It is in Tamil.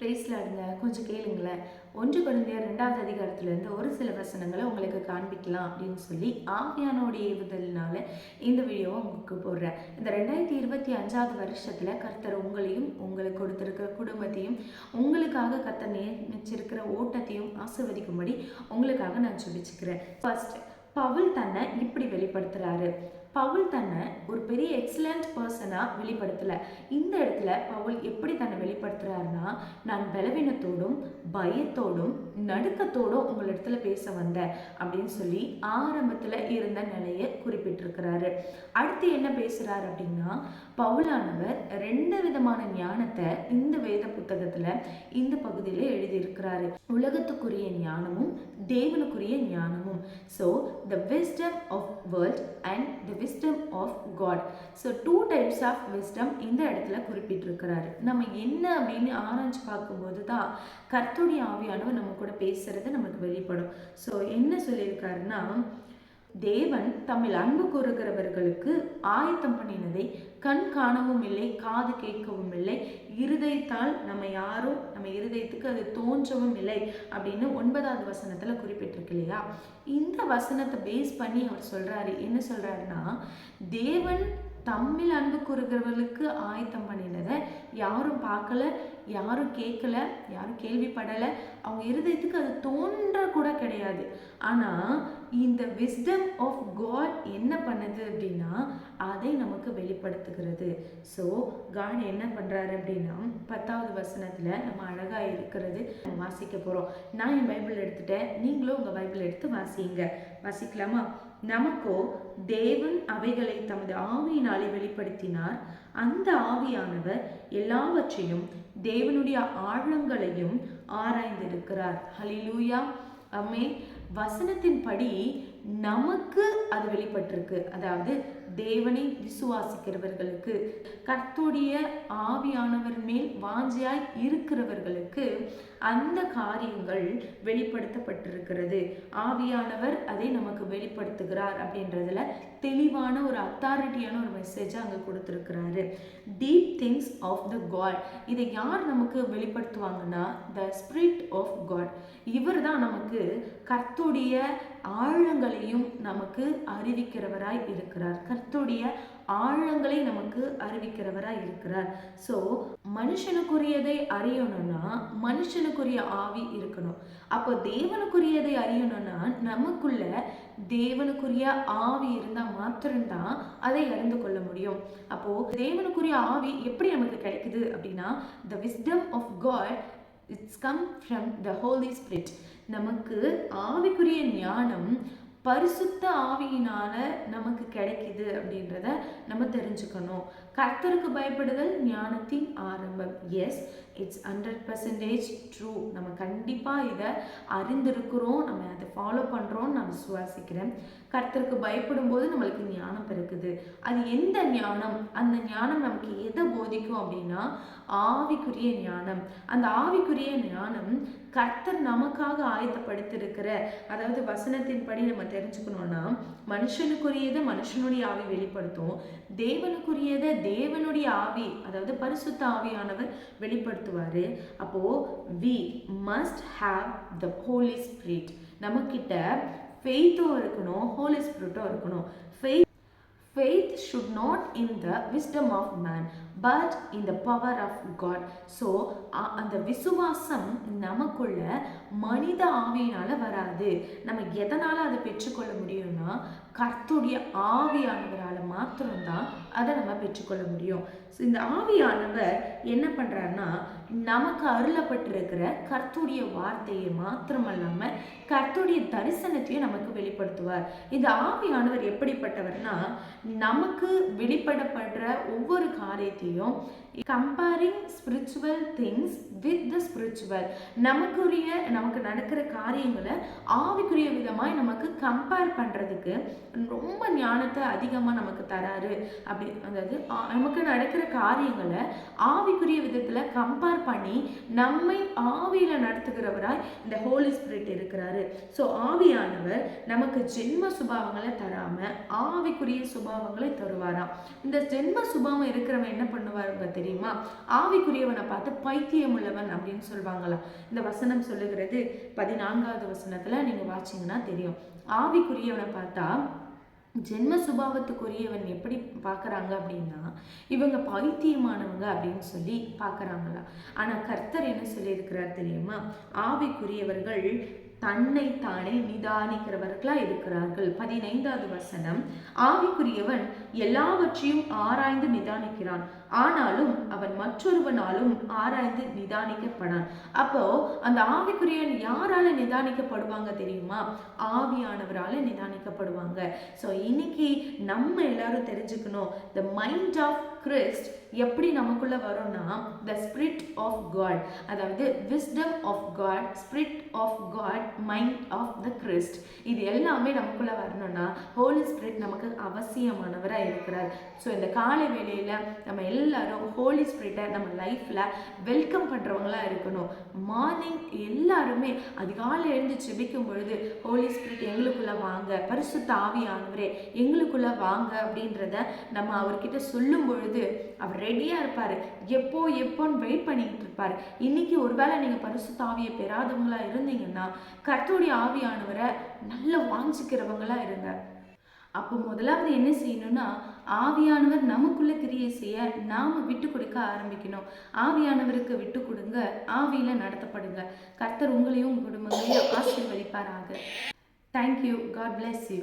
பிரேஸ்லாடுங்க கொஞ்சம் கேளுங்களேன். ஒன்று குழந்தையர் ரெண்டாவது அதிகாரத்திலேருந்து ஒரு சில வசனங்களை உங்களுக்கு காண்பிக்கலாம் அப்படின்னு சொல்லி ஆவியானோட ஏவுதல்னால இந்த வீடியோவை உங்களுக்கு போடுறேன். இந்த ரெண்டாயிரத்தி இருபத்தி அஞ்சாவது வருஷத்தில் கர்த்தர் உங்களையும் உங்களுக்கு கொடுத்துருக்கிற குடும்பத்தையும் உங்களுக்காக கர்த்தர் நியமிச்சிருக்கிற ஓட்டத்தையும் ஆசிர்வதிக்கும்படி உங்களுக்காக நான் சுபிச்சுக்கிறேன் ஃபர்ஸ்ட் பவுல் தன்னை இப்படி வெளிப்படுத்துறாரு. பவுல் தன்னை ஒரு பெரிய எக்ஸலண்ட் பர்சனாக வெளிப்படுத்தலை. இந்த இடத்துல பவுல் எப்படி தன்னை வெளிப்படுத்துறாருன்னா நான் பலவீனத்தோடும் பயத்தோடும் நடுக்கத்தோடும் உங்களிடத்துல பேச வந்தேன் அப்படின்னு சொல்லி ஆரம்பத்தில் இருந்த நிலையை குறிப்பிட்டிருக்கிறாரு. அடுத்து என்ன பேசுகிறாரு அப்படின்னா பவுலானவர் ரெண்டு விதமான ஞானத்தை இந்த வேத புத்தகத்தில் இந்த பகுதியில் எழுதியிருக்கிறாரு. உலகத்துக்குரிய ஞானமும் தேவனுக்குரிய ஞானமும். So the wisdom of world and the wisdom of God so two types of wisdom இந்த இடத்துல குறிப்பிட்டிருக்கிறாரு. நம்ம என்ன அப்படின்னு ஆராய்ச்சி பார்க்கும்போது தான் கர்த்துடைய ஆவியானவர் நம்ம கூட பேசுறது நமக்கு வெளிப்படும். ஸோ என்ன சொல்லியிருக்காருன்னா தேவன் தம்மில் அன்பு கூறுகிறவர்களுக்கு ஆயத்தம் பண்ணினதை கண் காணவும் இல்லை காது கேட்கவும் இல்லை. இருதயத்தால் நம்ம யாரும் நம்ம இருதயத்துக்கு அது தோன்றவும் இல்லை அப்படின்னு ஒன்பதாவது வசனத்தில் குறிப்பிட்டிருக்கு இல்லையா? இந்த வசனத்தை பேஸ் பண்ணி அவர் சொல்கிறாரு என்ன சொல்கிறாருன்னா தேவன் தம்மில் அன்பு கூறுகிறவர்களுக்கு ஆயத்தம் பண்ணினதை யாரும் பார்க்கல யாரும் கேட்கல யாரும் கேள்விப்படலை. அவங்க இருதயத்துக்கு அது தோன்ற கூட கிடையாது. ஆனால் இந்த விஸ்டம் ஆஃப் காட் என்ன பண்ணுது அப்படின்னா அதை நமக்கு வெளிப்படுத்துகிறது. ஸோ காட் என்ன பண்ணுறாரு அப்படின்னா பத்தாவது வசனத்தில் நம்ம அழகாக இருக்கிறது நம்ம வாசிக்க போகிறோம் நான் என் பைபிள் எடுத்துட்டேன் நீங்களும் உங்கள் பைபிள் எடுத்து வாசிங்க. வாசிக்கலாமா? நமக்கோ தேவன் அவைகளை தமது ஆவியினாலே வெளிப்படுத்தினார். அந்த ஆவியானவர் எல்லாவற்றையும் தேவனுடைய ஆழங்களையும் ஆராய்ந்திருக்கிறார். ஹலிலூயா அம்மே வசனத்தின்படி நமக்கு அது வெளிப்பட்டிருக்கு. அதாவது தேவனை விசுவாசிக்கிறவர்களுக்கு கர்த்துடைய ஆவியானவர் மேல் வாஞ்சியாய் இருக்கிறவர்களுக்கு அந்த காரியங்கள் வெளிப்படுத்தப்பட்டிருக்கிறது. ஆவியானவர் அதை நமக்கு வெளிப்படுத்துகிறார் அப்படின்றதுல தெளிவான ஒரு அத்தாரிட்டியான ஒரு மெசேஜை அங்கே கொடுத்துருக்கிறாரு. Deep things of the God இதை யார் நமக்கு வெளிப்படுத்துவாங்கன்னா த ஸ்பிரிட் ஆஃப் காட் இவர் தான் நமக்கு கர்த்துடைய ஆழங்களையும் நமக்கு அறிவிக்கிறவராய் இருக்கிறார். கர்த்துடைய ஆழங்களை நமக்கு அறிவிக்கிறவராய் இருக்கிறார். ஸோ மனுஷனுக்குரியதை அறியணும்னா மனுஷனுக்குரிய ஆவி இருக்கணும். அப்போ தேவனுக்குரியதை அறியணும்னா நமக்குள்ள தேவனுக்குரிய ஆவி இருந்தால் மாத்திரம்தான் அதை அறிந்து கொள்ள முடியும். அப்போ தேவனுக்குரிய ஆவி எப்படி நமக்கு கிடைக்குது அப்படின்னா the wisdom of God it's come from the holy spirit நமக்கு ஆவிக்குரிய ஞானம் பரிசுத்த ஆவியினால நமக்கு கிடைக்குது அப்படின்றத நம்ம தெரிஞ்சுக்கணும். கர்த்தருக்கு பயப்படுதல் ஞானத்தின் ஆரம்பம். Yes it's hundred percentage true நம்ம கண்டிப்பாக இதை அறிந்திருக்கிறோம் நம்ம அதை ஃபாலோ பண்ணுறோம்னு நான் விசுவாசிக்கிறேன். கர்த்தருக்கு பயப்படும் போது நம்மளுக்கு ஞானம் பிறக்குது. அது எந்த ஞானம்? அந்த ஞானம் நமக்கு எதை போதிக்கும் அப்படின்னா ஆவிக்குரிய ஞானம். அந்த ஆவிக்குரிய ஞானம் கர்த்தர் நமக்காக ஆயத்தப்படுத்திருக்கிற அதாவது வசனத்தின்படி நம்ம தெரிஞ்சுக்கணும்னா மனுஷனுக்குரியதை மனுஷனுடைய ஆவி வெளிப்படுத்தும் தேவனுக்குரியதை தேவனுடைய ஆவி அதாவது பரிசுத்த ஆவியானவர் பயன்படுத்துவார் அப்போது we must have the holy spirit நம்மக்கிட்ட ஃபெய்த்தும் இருக்கணும் ஹோலி ஸ்பிரிட்டும் இருக்கணும். Faith faith should not in the wisdom of man but இந்த பவர் ஆஃப் காட் ஸோ அந்த விசுவாசம் நமக்குள்ள மனித ஆவியினால் வராது. நம்ம எதனால் அதை பெற்றுக்கொள்ள முடியும்னா கர்த்துடைய ஆவியானவரால் மாத்திரம்தான் அதை நம்ம பெற்றுக்கொள்ள முடியும். ஸோ இந்த ஆவியானவர் என்ன பண்ணுறாருன்னா நமக்கு அருளப்பட்டிருக்கிற கர்த்துடைய வார்த்தையை மாத்திரமல்லாமல் கர்த்துடைய தரிசனத்தையும் நமக்கு வெளிப்படுத்துவார். இந்த ஆவியானவர் எப்படிப்பட்டவர்னா நமக்கு வெளிப்படப்படுற ஒவ்வொரு காரியத்தையும் comparing spiritual things with the spiritual நமக்குரிய நமக்கு நடக்கிற காரியங்களை ஆவிக்குரிய விதமாய் நமக்கு கம்பேர் பண்ணுறதுக்கு ரொம்ப ஞானத்தை அதிகமாக நமக்கு தராரு. அப்படி அதாவது நமக்கு நடக்கிற காரியங்களை ஆவிக்குரிய விதத்தில் கம்பேர் பண்ணி நம்மை ஆவியில் நடத்துகிறவராய் இந்த ஹோலி ஸ்பிரிட் இருக்கிறாரு. ஸோ ஆவியானவர் நமக்கு ஜென்ம சுபாவங்களை தராம ஆவிக்குரிய சுபாவங்களை தருவாராம். இந்த ஜென்ம சுபாவம் இருக்கிறவன் என்ன பண்ணுவாருங்க தெரியுமா? ஆவிக்குரியவனை பார்த்து பைத்தியம் உள்ளவன் அப்படின்னு சொல்லுவாங்களாம் இந்த வசனம் சொல்லுகிறது பதினான்காவது வசனத்துல நீங்க வாசிங்கன்னா தெரியும். ஆவிக்குரியவனை பார்த்தா ஜென்ம சுபாவத்துக்குரியவன் எப்படி பார்க்குறாங்க அப்படின்னா இவங்க பைத்தியமானவங்க அப்படின்னு சொல்லி பார்க்குறாங்களா ஆனால் கர்த்தர் என்ன சொல்லியிருக்கிறார் தெரியுமா? ஆவிக்குரியவர்கள் தன்னை தானே நிதானிக்கிறவர்களா இருக்கிறார்கள். பதினைந்தாவது வசனம். ஆவிக்குரியவன் எல்லாவற்றையும் ஆராய்ந்து நிதானிக்கிறான். ஆனாலும் அவன் மற்றொருவனாலும் ஆராய்ந்து நிதானிக்கப்படான். அப்போ அந்த ஆவிக்குரியன் யாரால நிதானிக்கப்படுவாங்க தெரியுமா? ஆவியானவரால நிதானிக்கப்படுவாங்க. ஸோ இன்னைக்கு நம்ம எல்லாரும் தெரிஞ்சுக்கணும் த மைண்ட் ஆஃப் கிறிஸ்ட் எப்படி நமக்குள்ள வரும்னா த ஸ்பிரிட் ஆஃப் காட் அதாவது wisdom of God spirit of God mind of the Christ இது எல்லாமே நமக்குள்ள வரணும்னா ஹோலி ஸ்பிரிட் நமக்கு அவசியமானவராக இருக்கிறார். ஸோ இந்த காலை வேளையில நம்ம எல்லாரும் ஹோலி ஸ்பிரிட்டை நம்ம லைஃப்ல வெல்கம் பண்றவங்களா இருக்கணும். மார்னிங் எல்லாருமே அதிகாலை எழுந்து ஜெபிக்கும் பொழுது ஹோலி ஸ்பிரிட் எங்களுக்குள்ள வாங்க. பரிசுத்த ஆவியானவரே எங்களுக்குள்ள வாங்க அப்படின்றத நம்ம அவர்கிட்ட சொல்லும் பொழுது அவர் ரெடியா இருப்பாரு. எப்போ எப்போன்னு வெயிட் பண்ணிட்டு இருப்பாரு. இன்னைக்கு ஒருவேளை நீங்க பரிசு தாவியை பெறாதவங்களா இருந்தீங்கன்னா கர்த்தருடைய ஆவியானவரை நல்ல வாங்கிக்கிறவங்களா இருங்க. அப்போ முதலாவது என்ன செய்யணும்னா ஆவியானவர் நமக்குள்ள கிரியை செய்ய நாம விட்டு கொடுக்க ஆரம்பிக்கணும். ஆவியானவருக்கு விட்டு கொடுங்க ஆவியில நடத்தப்படுங்க. கர்த்தர் உங்களையும் உங்க குடும்பங்களையும் ஆசீர்வதிப்பாராக. Thank you God bless you